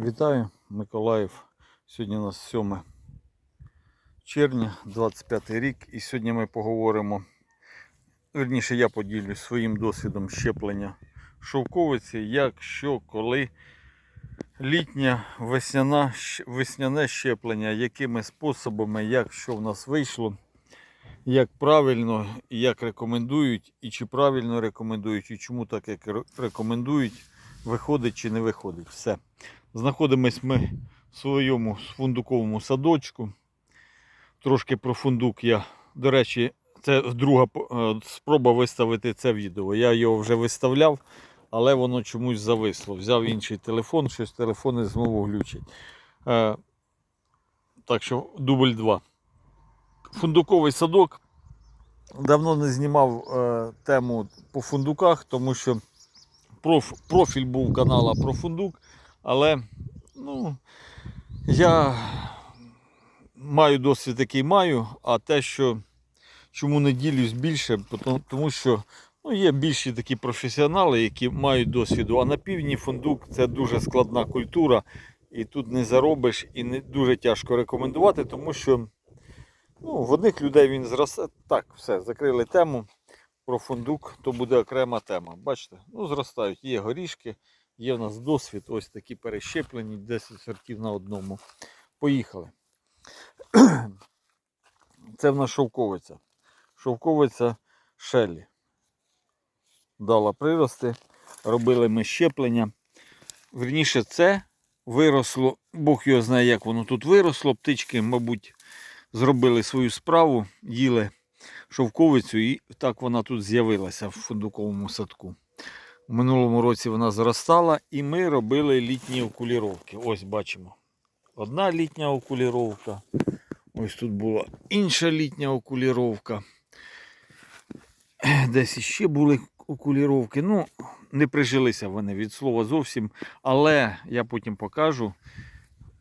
Вітаю, Миколаїв. Сьогодні у нас 7 червня, 25 рік, і сьогодні ми поговоримо. Верніше, я поділюсь своїм досвідом щеплення шовковиці, як, що, коли літня, весняна, весняне щеплення, якими способами, як що в нас вийшло, як правильно як рекомендують, і чи правильно рекомендують, і чому так як рекомендують, виходить чи не виходить. Все. Знаходимось ми в своєму фундуковому садочку. Трошки про фундук я, до речі, це друга е, спроба виставити це відео. Я його вже виставляв, але воно чомусь зависло. Взяв інший телефон, щось телефони знову глючать. Е, так що дубль 2. Фундуковий садок. Давно не знімав е, тему по фундуках, тому що проф, профіль був канала про фундук. Але ну, я маю досвід, який маю, а те, що чому не більше, тому що ну, є більші такі професіонали, які мають досвіду. А на півдні фундук це дуже складна культура, і тут не заробиш, і не дуже тяжко рекомендувати, тому що ну, в одних людей він зросте. Так, все, закрили тему. Про фундук то буде окрема тема. Бачите, ну зростають, є горішки, Є в нас досвід, ось такі перещеплені, 10 сортів на одному. Поїхали. Це в нас шовковиця. Шовковиця шелі. Дала прирости. Робили ми щеплення. Верніше, це виросло, Бог його знає, як воно тут виросло. Птички, мабуть, зробили свою справу, їли шовковицю, і так вона тут з'явилася в фундуковому садку. У минулому році вона зростала і ми робили літні окуліровки. Ось бачимо. Одна літня окуліровка. Ось тут була інша літня окуліровка. Десь іще були окуліровки. Ну, не прижилися вони від слова зовсім. Але я потім покажу.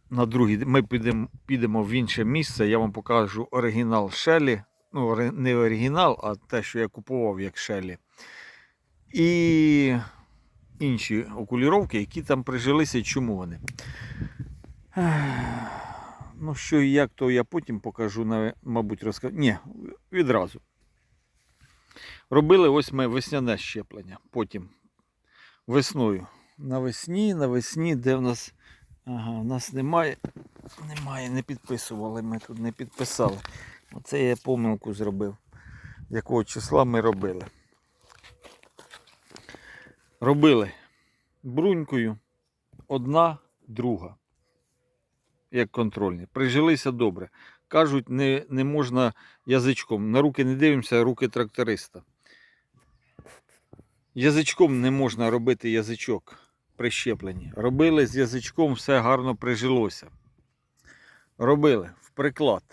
На другий ми підемо, підемо в інше місце. Я вам покажу оригінал Шелі. Ну, не оригінал, а те, що я купував як Шелі і інші окуліровки, які там прижилися і чому вони. Ну, що і як, то я потім покажу, мабуть, розкажу. Ні, відразу. Робили ось ми весняне щеплення. Потім весною. Навесні, навесні, де в нас. Ага, в нас немає. Немає, не підписували. Ми тут не підписали. Оце я помилку зробив. Якого числа ми робили робили брунькою одна, друга, як контрольні. Прижилися добре. Кажуть, не, не можна язичком. На руки не дивимося, руки тракториста. Язичком не можна робити язичок при щепленні. Робили з язичком, все гарно прижилося. Робили в приклад.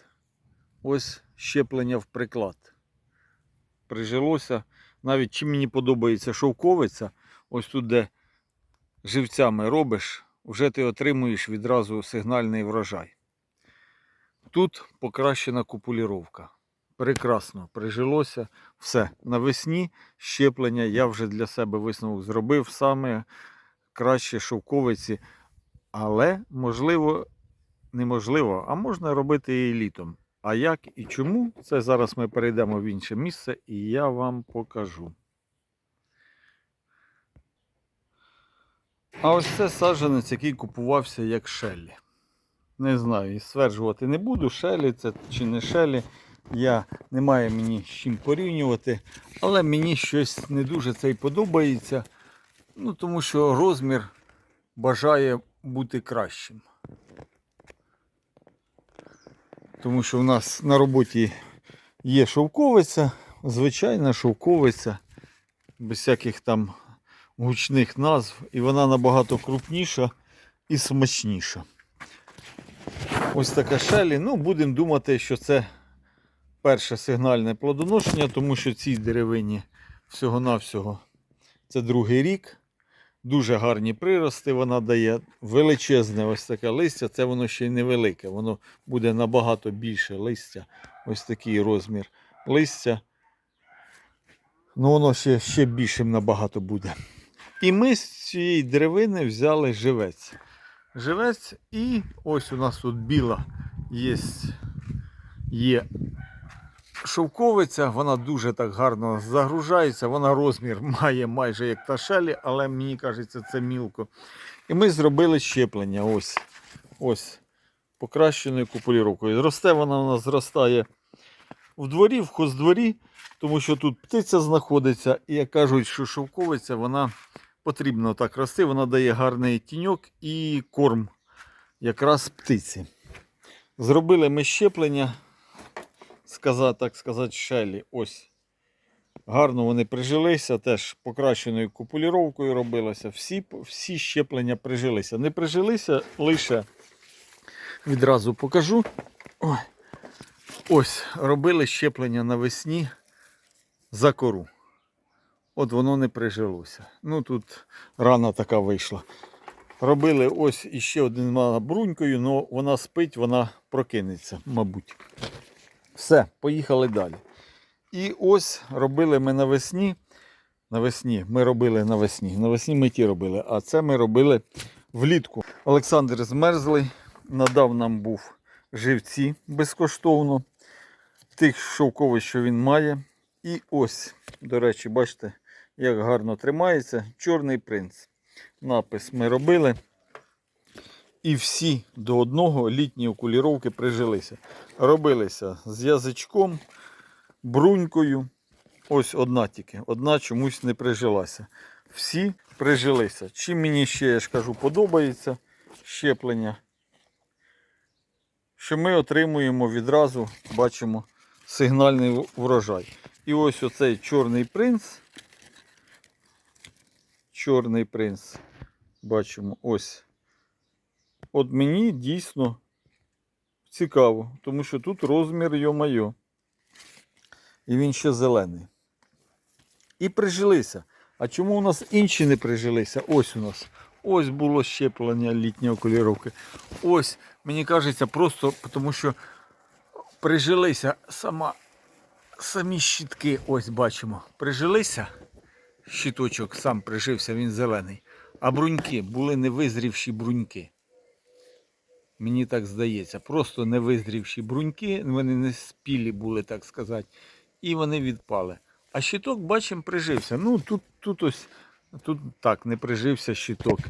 Ось щеплення в приклад. Прижилося. Навіть чим мені подобається шовковиця, ось тут, де живцями робиш, вже ти отримуєш відразу сигнальний врожай. Тут покращена купуліровка. Прекрасно прижилося. Все. Навесні щеплення я вже для себе висновок зробив саме краще шовковиці. Але, можливо, неможливо, а можна робити і літом. А як і чому, це зараз ми перейдемо в інше місце і я вам покажу. А ось це саджанець, який купувався як шелі. Не знаю, і стверджувати не буду, шелі це чи не шелі. Я не маю мені з чим порівнювати, але мені щось не дуже це й подобається. Ну, тому що розмір бажає бути кращим. Тому що в нас на роботі є шовковиця, звичайна шовковиця, без всяких там гучних назв, і вона набагато крупніша і смачніша. Ось така шелі. Ну, будемо думати, що це перше сигнальне плодоношення, тому що цій деревині всього-навсього це другий рік. Дуже гарні прирости вона дає. Величезне ось таке листя. Це воно ще й невелике. Воно буде набагато більше листя. Ось такий розмір листя. Ну, воно ще, ще більшим набагато буде. І ми з цієї деревини взяли живець. живець. І ось у нас тут біла є, є шовковиця, вона дуже так гарно загружається, вона розмір має майже як ташелі, але мені кажеться, це мілко. І ми зробили щеплення. Ось. Ось. Покращеною купуліровкою. Росте вона у нас зростає в дворі, в хоздворі, тому що тут птиця знаходиться, і як кажуть, що шовковиця, вона потрібно так рости, вона дає гарний тіньок і корм якраз птиці. Зробили ми щеплення, сказати, так сказати, шелі. Ось. Гарно вони прижилися, теж покращеною купуліровкою робилося. Всі, всі щеплення прижилися. Не прижилися лише відразу покажу. Ось, робили щеплення навесні за кору. От воно не прижилося. Ну тут рана така вийшла. Робили ось іще один брунькою, але вона спить, вона прокинеться, мабуть. Все, поїхали далі. І ось робили ми навесні. Навесні ми робили навесні. Навесні ми ті робили, а це ми робили влітку. Олександр змерзлий, надав нам був живці безкоштовно. Тих шовкових, що він має. І ось, до речі, бачите, як гарно тримається. Чорний принц. Напис ми робили. І всі до одного літні окуліровки прижилися. Робилися з язичком, брунькою. Ось одна тільки. Одна чомусь не прижилася. Всі прижилися. Чим мені ще, я ж кажу, подобається щеплення, що ми отримуємо відразу, бачимо, сигнальний врожай. І ось оцей чорний принц. Чорний принц. Бачимо ось. От мені дійсно цікаво, тому що тут розмір йо-майо. І він ще зелений. І прижилися. А чому у нас інші не прижилися? Ось у нас. Ось було щеплення літньої окуліровки. Ось, мені кажеться, просто тому що прижилися сама, самі щітки, ось бачимо, прижилися. Щиточок сам прижився, він зелений. А бруньки були невизрівші бруньки. Мені так здається. Просто невизрівші бруньки, вони не спілі були, так сказати, і вони відпали. А щиток, бачимо, прижився. Ну, тут, тут ось, тут так, не прижився щиток.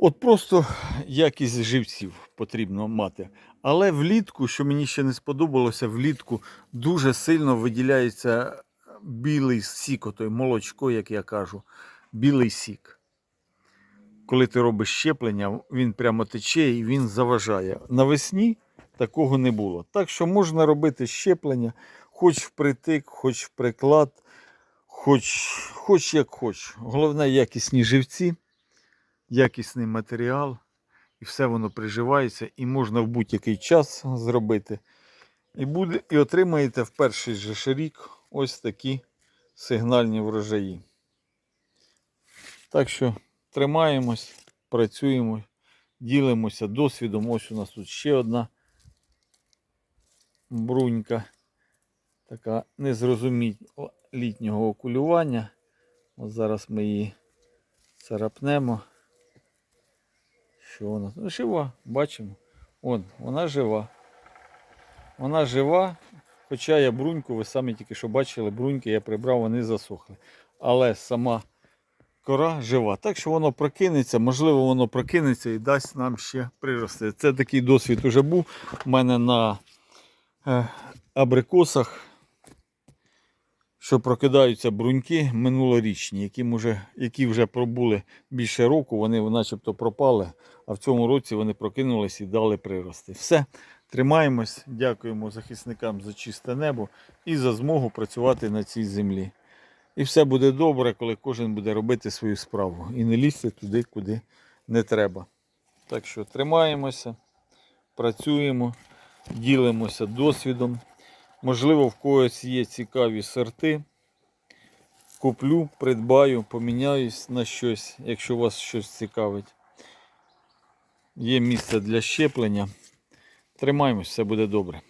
От просто якість живців потрібно мати. Але влітку, що мені ще не сподобалося, влітку дуже сильно виділяється білий сік, отой молочко, як я кажу, білий сік. Коли ти робиш щеплення, він прямо тече і він заважає. Навесні такого не було. Так що можна робити щеплення, хоч впритик, хоч в приклад, хоч, хоч як хоч. Головне якісні живці, якісний матеріал, і все воно приживається, і можна в будь-який час зробити. І, буде, і отримаєте в перший же рік ось такі сигнальні врожаї. Так що тримаємось, працюємо, ділимося досвідом. Ось у нас тут ще одна брунька. Така незрозуміла літнього окулювання. От зараз ми її царапнемо. Що вона? Ну, жива, бачимо. Вон, вона жива. Вона жива, хоча я бруньку, ви самі тільки що бачили, бруньки я прибрав, вони засохли. Але сама кора жива. Так що воно прокинеться, можливо, воно прокинеться і дасть нам ще прирости. Це такий досвід уже був у мене на е, абрикосах, що прокидаються бруньки минулорічні, які вже, які вже пробули більше року, вони начебто пропали, а в цьому році вони прокинулись і дали прирости. Все. Тримаємось, дякуємо захисникам за чисте небо і за змогу працювати на цій землі. І все буде добре, коли кожен буде робити свою справу і не лізти туди, куди не треба. Так що тримаємося, працюємо, ділимося досвідом. Можливо, в когось є цікаві сорти. Куплю, придбаю, поміняюсь на щось, якщо вас щось цікавить. Є місце для щеплення. Тримаємось, все буде добре.